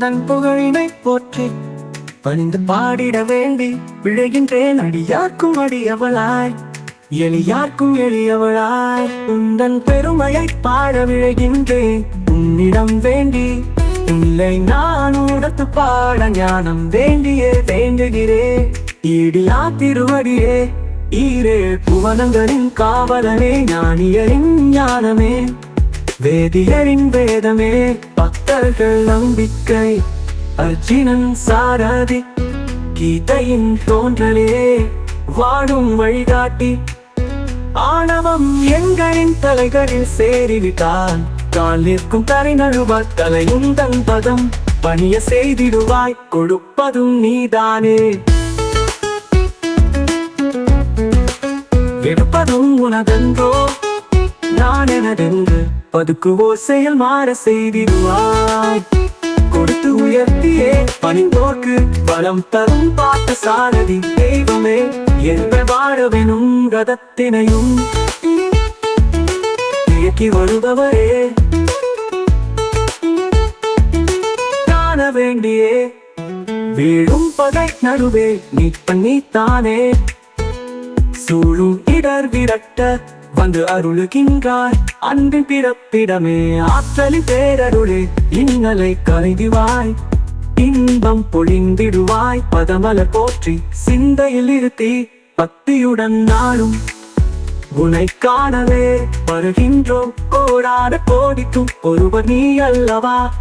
உந்தன் புகழினை போற்றி பணிந்து பாடிட வேண்டி விழுகின்றேன். அடியார்க்கும் அடியவளாய் எளியார்க்கும் எளியவளாய். உந்தன் பெருமையை பாட விழுகின்றேன். உன்னிடம் வேண்டி இல்லை நான் உடத்து பாட ஞானம் வேண்டியே வேண்டுகிறேன். ஈடியா திருவடியே ஈரே புவனங்களின் காவலனே ஞானியரின் ஞானமே. வேதியரின் வேதமே பக்தர்கள் நம்பிக்கை. அர்ஜுனன் சாரதி கீதையின் தோன்றலே வாடும் வழிகாட்டி. ஆணவம் எங்களின் தலைகளில் சேரிவிட்டான். கால் நிற்கும் தரை நழுவார் தலையும் தன் பதம். பணிய செய்திடுவாய் கொடுப்பதும் நீதானே. விடுப்பதும் உனதென்றோ? நான் எனதென்று பதுக்குவோ செயல் மாற செய்திடுவாய். கொடுத்து உயர்த்தியே பணிந்தோர்க்கு பலம் தரும் பார்த்த சாரதி தெய்வமே என்ற வாழவெனும் ரதத்தினையும் இயக்கி வருபவரே. காண வேண்டியே வீழும் பகை நடுவே நீப்பன் நீத்தானே சூழும் இடர் விரட்ட வந்து அருளுகின்றார். அன்பின் பிறப்பிடமே ஆற்றலின் பேரருளே இன்னலை கருதிவாய் இன்பம் பொழிந்திடுவாய் பதமலர் போற்றி சிந்தையில் இருத்தி பக்தியுடன் நாளும். உனை காணவே வருகின்றோம் கோடாட கோடிக்கும். ஒருவர் நீ அல்லவா?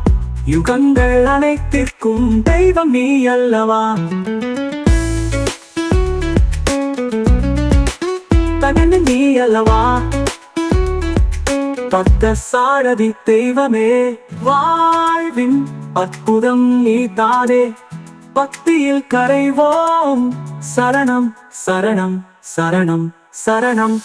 யுகங்கள் அனைத்திற்கும் தெய்வம் நீ அல்லவா? தகன நீ அல்லவா? பத்த சாரதி தெய்வமே வாழ்வின் அற்புதம் நீ தானே பக்தியில் கரைவோம் சரணம் சரணம் சரணம் சரணம்.